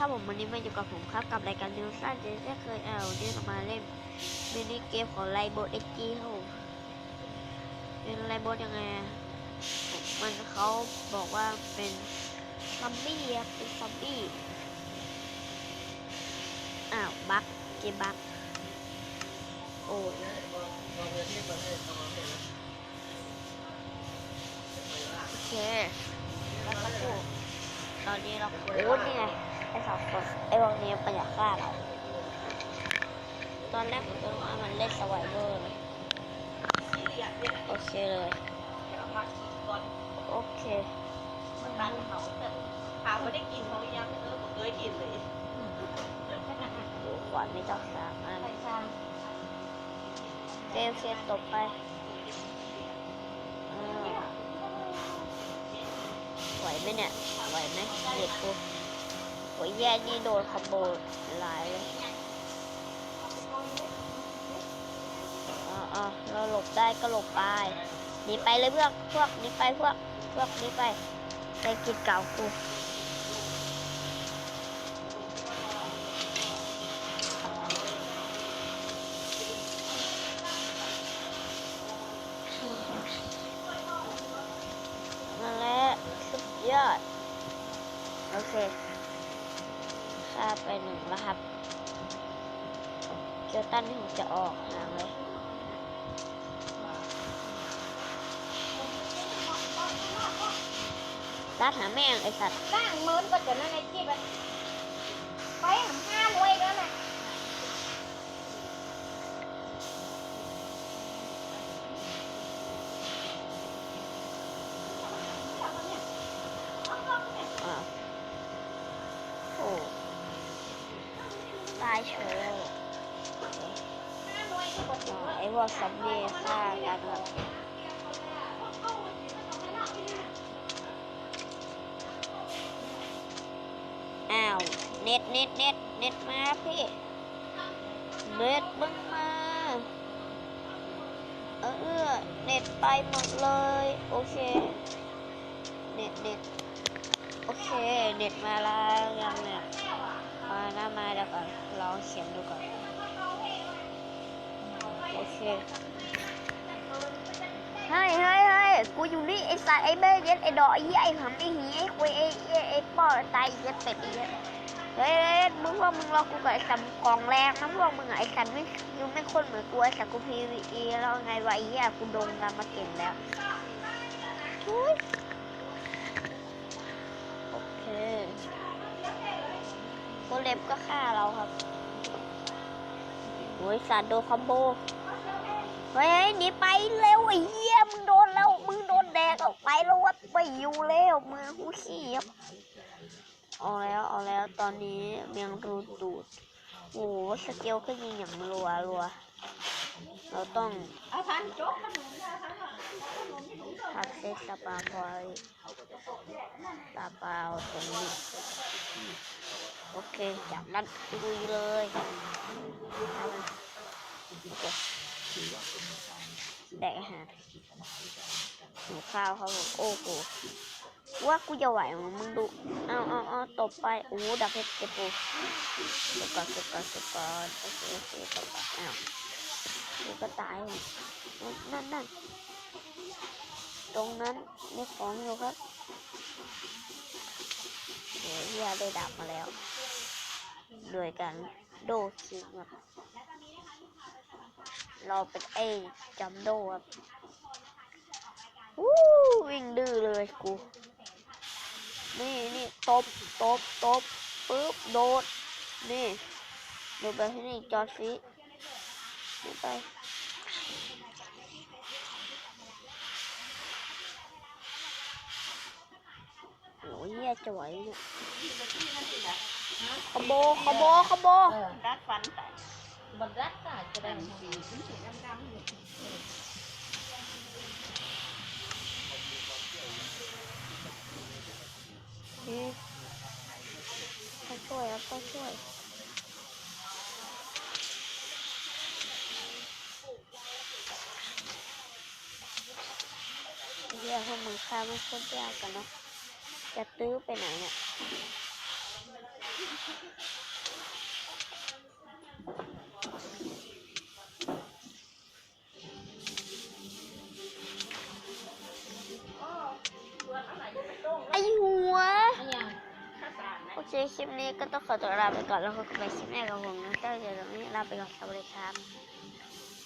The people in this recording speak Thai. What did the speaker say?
ครับผมวันนี้มาอยู่กับผมครับกับรายการนิวซ่าเจนเคยเอาเดี๋ยวมาเล่นมินิเกมของไลโบเอ็กจีครับผมเป็นไลโบยังไงมันเขาบอกว่าเป็นซอมบี้ครับเป็นซอมบี้อ้าวบักเกมบักโอ้โอเคแล้วก็ตอนนี้เราโอ้นี่ไง ไอ้สองคนไอ้พวกนี้มันอยากฆ่าเราตอนแรกผมก็ว่ามันเล่นสไวเวอร์เลยโอเคเลยโอเคมันบ้านเขาแต่ถามว่าได้กินเขาหรือยังเออผมเคยกินเลยดูขวานไม่ต้องสามอันใครช่างเกมเคตบไปอ้าวไหวไหมเนี่ยไหวไหมเด็กกู โหแย่นี่โดนคอมโบหลายเลยอ่าอ่าเราหลบได้ก็หลบไปหนีไปเลยเพื่อนพวกหนีไปพวกพวกหนีไปไปกินเก่ากูนั่นแหละสุดยอดโอเค ฆ่าไปหนึ่งแล้วครับเจอตันที่ผมจะออกห่างเลยรัดหาแม่งไอสัตว์สร้างเมินก็จะนั่นไอ้ที่ไปไปหาห้ารวยแล้วนะ อ่าวโอ้ตายเฉยเลยห้วยก็บอกอ่าไอพวกซอมบี้ฆ่ากันแบบอ้าว เน็ตเน็ตเน็ตเน็ตมาพี่ เน็ตมึงมา เออ เน็ตไปหมดเลย โอเค เน็ตเน็ตโอเค เน็ตมาแล้วยังเนี่ย เขียนดูก่อน โอเคเฮ้ยเฮ้ยเฮ้ยกูอยู่นี่ไอ้สัตว์ไอ้เบ้เย็ดไอ้ดอกไอ้เหี้ยไอ้หำไอ้หีไอ้คุยไอ้ไอ้ไอ้ปอตายเย็ดเป็ดไอ้เหี้ยเฮ้ยเมึงพวกมึงรอกูกับไอ้สัตว์กองแรงนะพวกมึงไอ้สัตว์ไม่ยูไม่คนเหมือนกูไอ้สัตว์กูพีวีแล้วไงวะไอ้เหี้ยกูดนกันมาเก่งแล้วโอเคโกเลมก็ฆ่าเราครับ โอ้ยสัตว์โดนคอมโบเฮ้ยหนีไปเร็วไอ้เหี้ยมึงโดนแล้วมึงโดนแดกออกไปแล้ววัดไปอยู่แล้วมือหูขี้ครับเอาแล้วเอาแล้วตอนนี้เมียงรูดดูดโอ้โหสเกลก็ยิงอย่างรัวรัว เราต้องพันโจ๊กเซตสปาพอยตาปลาตรงนี้ โอเคจากนั้นลุยเลยแดกอาหารหิวข้าวครับผมโอ้โหว่ากูจะไหวมั้งมึงดู เอาเอาเอาตบไป โอ้ดับเพชรเก็บปูเก็บก่อนเก็บก่อนเก็บก่อนโอเคโอเคตบก่อนอ้าว กูก็ตายเลยนั่นนั่นตรงนั้นมีของอยู่ครับเดี๋ยวเฮียได้ดาบมาแล้วโดยการโดดคิงครับเราเป็นไอ้จำโดครับวู้วิ่งดื้อเลยกู นี่นี่ตบตบตบปึ๊บโดด นี่โดดไปที่นี่จอดฟี ไปโอ้ยจะไหวเนี่ยขโบขโบขโบรัดฟันแต่บนรัดก็จะได้สีสีดำดำก็ช่วยครับก็ช่วย เฮียพวกมึงฆ่าไม่คตรยากกันเนาะจะตื้อไปไหนเนี่ยไอหัว โอเคคลิปนี้ก็ต้องขอตัวลาไปก่อนแล้วกันใหม่คลิปหน้ากับผมนะเจ้าเดี๋ยวนี้ลาไปก่อนสวัสดีครับ